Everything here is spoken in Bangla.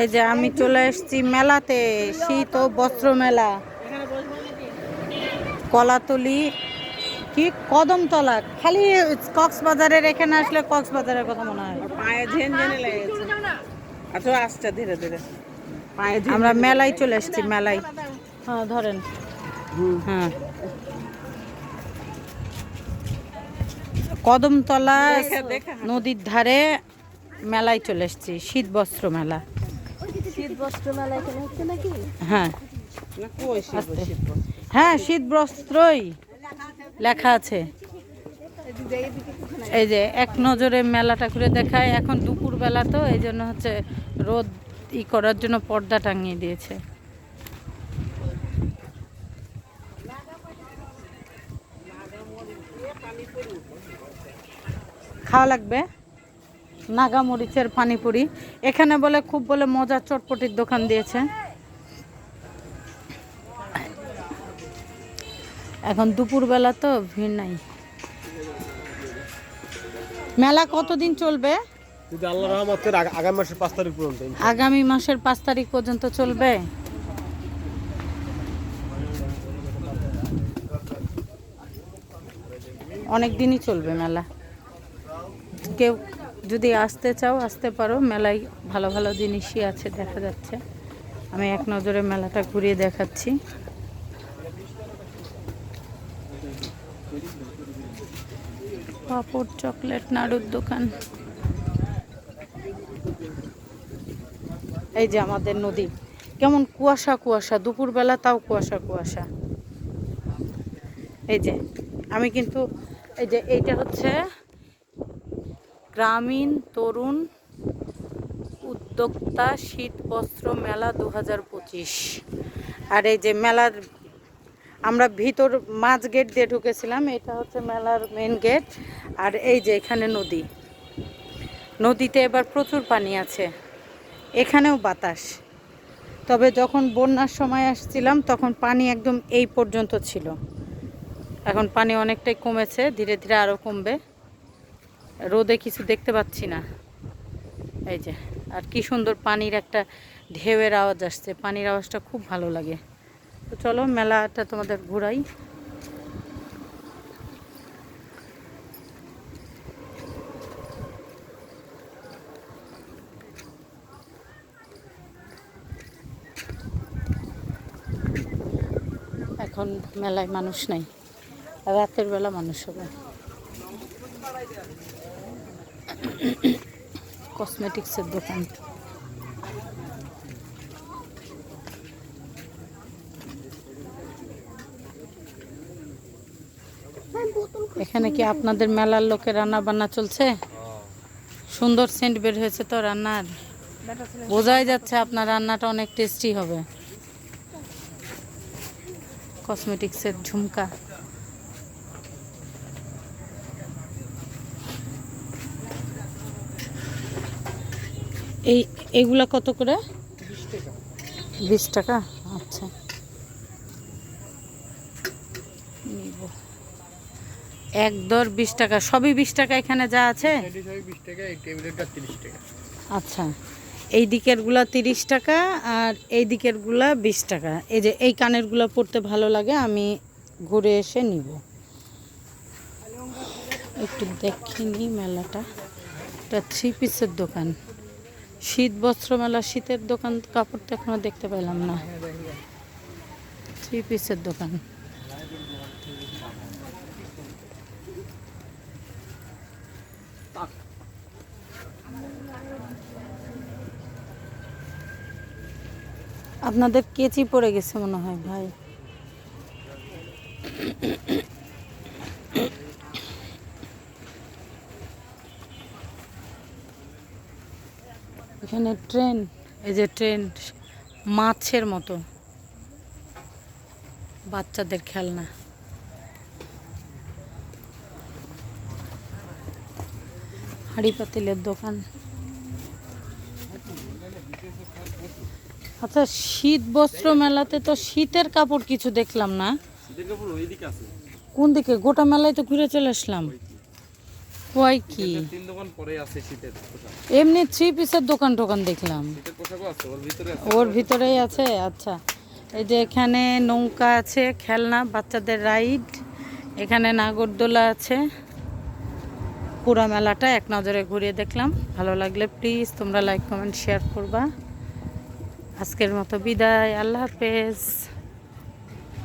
এই যে আমি চলে এসেছি মেলাতে শীত ও বস্ত্র মেলা। কলাতলি কি কদমতলা খালি কক্সবাজারের এখানে আসলে কক্সবাজারের কথা মনে হয়। পায়ে ঝেন ঝেনে লেগে আচ্ছা আসছে ধীরে ধীরে। আমরা মেলায় চলে এসেছি মেলায়। হ্যাঁ ধরেন। হ্যাঁ। কদমতলা। নদীর ধারে মেলায় চলে এসেছি শীত বস্ত্র মেলা। শীত বস্ত্র মেলা এখানে হচ্ছে নাকি হ্যাঁ। শিব হ্যাঁ শীত বস্ত্রই লেখা আছে। এই যে এক নজরে মেলাটা ঘুরে দেখায়। এখন দুপুর বেলা তো এই জন্য হচ্ছে রোদ ই করার জন্য পর্দা টাঙিয়ে দিয়েছে। খাওয়া লাগবে? নাগা মরিচের পানিপুরি। এখানে বলে খুব বলে মজার চটপটির দোকান দিয়েছে। এখন দুপুরবেলা তো ভিড় নাই। মেলা কতদিন চলবে? যদি আল্লাহ রহমতের আগামী মাসের পাঁচ তারিখ পর্যন্ত আগামী মাসের পাঁচ তারিখ পর্যন্ত চলবে? অনেক দিনই চলবে মেলা। কেউ যদি আসতে চাও, আসতে পারো। মেলায় ভালো ভালো জিনিসই আছে, দেখা যাচ্ছে। আমি এক নজরে মেলাটা ঘুরিয়ে দেখাচ্ছি। পাপড় চকলেট নাড়ুর দোকান। এই যে আমাদের নদী। কেমন কুয়াশা কুয়াশা। দুপুরবেলা তাও কুয়াশা কুয়াশা। এই যে, আমি কিন্তু, এই যে এইটা হচ্ছে গ্রামীণ তরুণ উদ্যোক্তা শীত বস্ত্র মেলা দু হাজার পঁচিশ। আর এই যে মেলার, আমরা ভিতর মাঝ গেট দিয়ে ঢুকেছিলাম, এটা হচ্ছে মেলার মেন গেট আর এই যে এখানে নদী। নদীতে এবার প্রচুর পানি আছে। এখানেও বাতাস। তবে যখন বন্যার সময় আসছিলাম, তখন পানি একদম এই পর্যন্ত ছিল। এখন পানি অনেকটাই কমেছে, ধীরে ধীরে আরও কমবে। রোদে কিছু দেখতে পাচ্ছি না। এই যে, আর কি সুন্দর পানির একটা ঢেউয়ের আওয়াজ আসছে। পানির আওয়াজটা খুব ভালো লাগে। তো চলো, মেলাটা তোমাদের ঘুরাই। এখন মেলায় মানুষ নাই। রাতের বেলা মানুষ হবে। কসমেটিক্সের দোকান। এখানে কি আপনাদের মেলার লোকে রান্না বান্না চলছে? সুন্দর সেন্ট বের হয়েছে তো রান্নার। বোঝাই যাচ্ছে আপনার রান্নাটা অনেক টেস্টি হবে। কসমেটিক্সের ঝুমকা। এই এগুলা কত করে? বিশ টাকা? আচ্ছা। নিব। এক দর বিশ টাকা। সবই বিশ টাকা এখানে যা আছে? এই আচ্ছা। এই দিকেরগুলা তিরিশ টাকা আর এই দিকেরগুলা বিশ টাকা। এই যে এই কানেরগুলো পড়তে ভালো লাগে আমি ঘুরে এসে নিব। একটু দেখিনি মেলাটা। এটা থ্রি পিসের দোকান। শীত বস্ত্র মেলা, শীতের দোকান, কাপড় তো এখনও দেখতে পেলাম না। থ্রি পিসের দোকান। আপনাদের কেচি পড়ে গেছে মনে হয়, ভাই। এখানে ট্রেন এই যে ট্রেন মাছের মতো। বাচ্চাদের খেলনা। হাঁড়ি পাতিলের দোকান। আচ্ছা শীত বস্ত্র মেলাতে তো শীতের কাপড় কিছু দেখলাম না। কোন দিকে? গোটা মেলায় তো ঘুরে চলে আসলাম। ওই কি? তিন দোকান পরে আছে শীতের পোশাক। এমনি থ্রি পিসের দোকান টোকান দেখলাম। শীতের পোশাকও আছে ওর ভিতরে আছে। ওর ভিতরেই আছে? আচ্ছা। এই যে এখানে নৌকা আছে খেলনা বাচ্চাদের রাইড এখানে নাগরদোলা আছে। পুরা মেলাটা এক নজরে ঘুরিয়ে দেখলাম। ভালো লাগলে প্লিজ তোমরা লাইক কমেন্ট শেয়ার করবা। আজকের মতো বিদায় আল্লাহ হাফেজ।